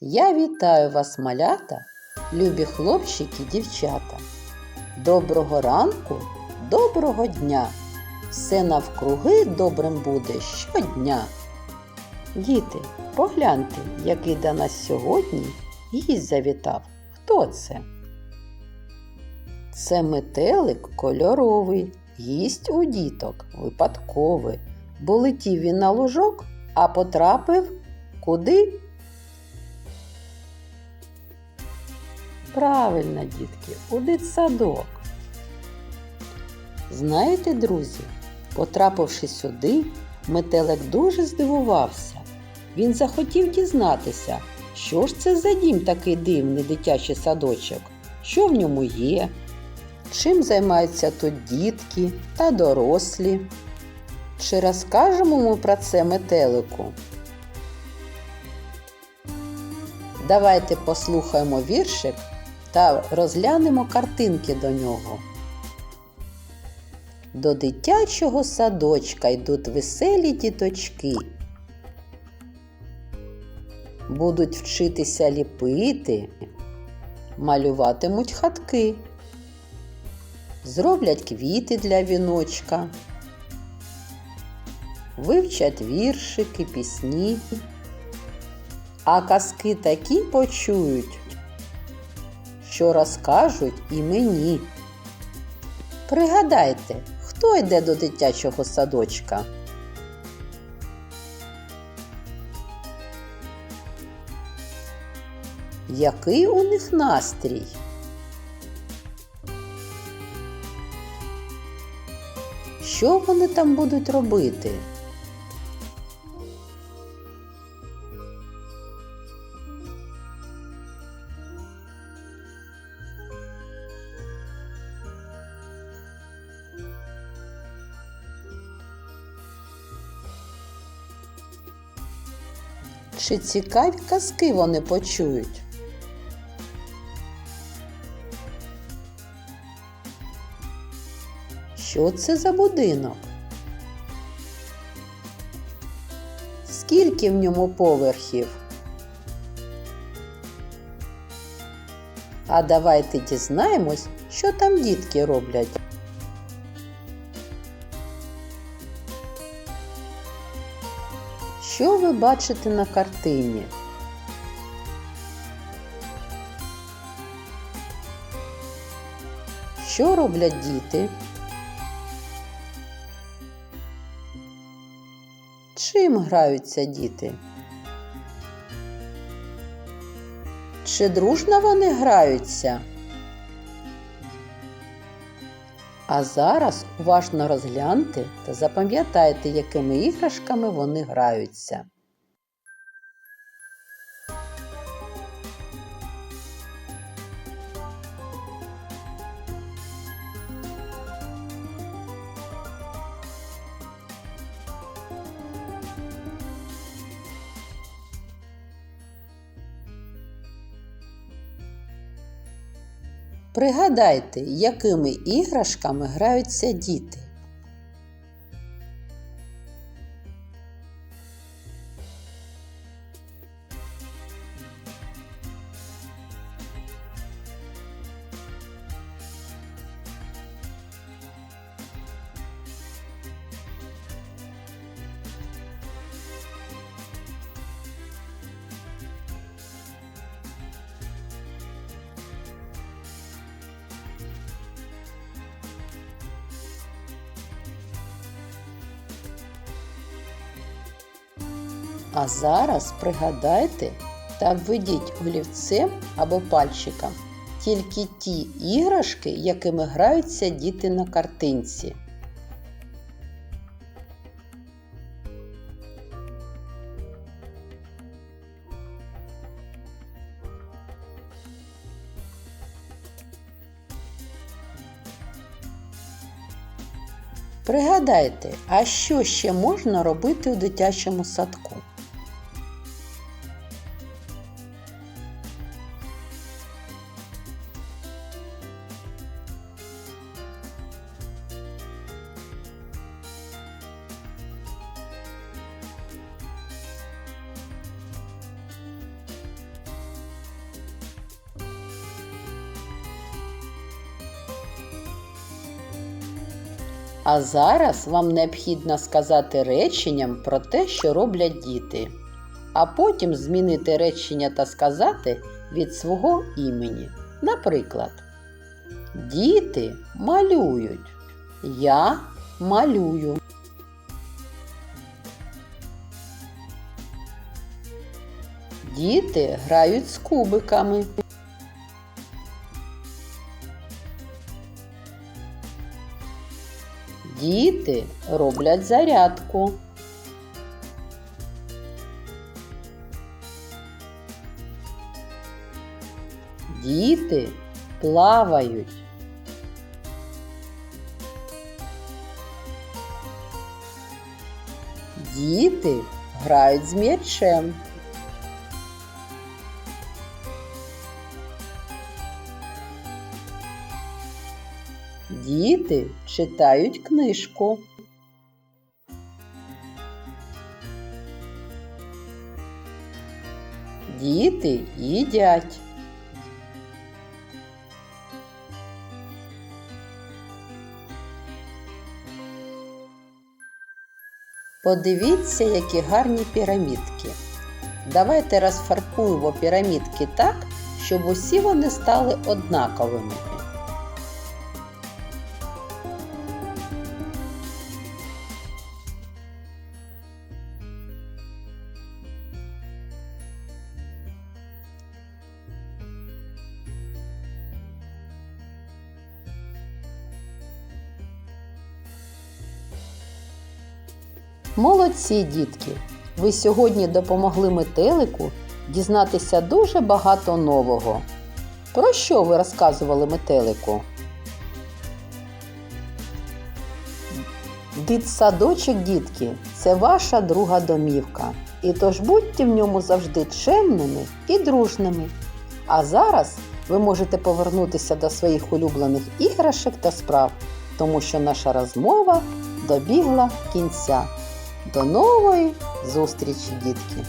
Я вітаю вас, малята, любі хлопчики, дівчата. Доброго ранку, доброго дня! Все навкруги добрим буде щодня. Діти, погляньте, який до нас сьогодні гість завітав. Хто це? Це метелик кольоровий, гість у діток випадковий, бо летів він на лужок, а потрапив куди? Правильно, дітки, у дитсадок. Знаєте, друзі, потрапивши сюди, метелик дуже здивувався. Він захотів дізнатися, що ж це за дім такий дивний дитячий садочок, що в ньому є, чим займаються тут дітки та дорослі. Чи розкажемо ми про це метелику? Давайте послухаємо віршик та розглянемо картинки до нього. До дитячого садочка йдуть веселі діточки. Будуть вчитися ліпити, малюватимуть хатки, зроблять квіти для віночка, вивчать віршики, пісні, а казки такі почують, що розкажуть і мені. Пригадайте, хто йде до дитячого садочка? Який у них настрій? Що вони там будуть робити? Чи цікаві казки вони почують? Що це за будинок? Скільки в ньому поверхів? А давайте дізнаємось, що там дітки роблять. Що ви бачите на картині? Що роблять діти? Чим граються діти? Чи дружно вони граються? А зараз уважно розгляньте та запам'ятайте, якими іграшками вони граються. Пригадайте, якими іграшками граються діти. А зараз пригадайте та введіть олівцем або пальчиком тільки ті іграшки, якими граються діти на картинці. Пригадайте, а що ще можна робити у дитячому садку? А зараз вам необхідно сказати реченням про те, що роблять діти, а потім змінити речення та сказати від свого імені. Наприклад, діти малюють. Я малюю. Діти грають з кубиками. Діти роблять зарядку. Діти плавають. Діти грають з м'ячем. Діти читають книжку. Діти їдять. Подивіться, які гарні пірамідки. Давайте розфарбуємо пірамідки так, щоб усі вони стали однаковими. Молодці, дітки! Ви сьогодні допомогли метелику дізнатися дуже багато нового. Про що ви розказували метелику? Дитсадочок, дітки, це ваша друга домівка. І тож будьте в ньому завжди чемними і дружними. А зараз ви можете повернутися до своїх улюблених іграшок та справ, тому що наша розмова добігла кінця. До нової зустрічі, дітки!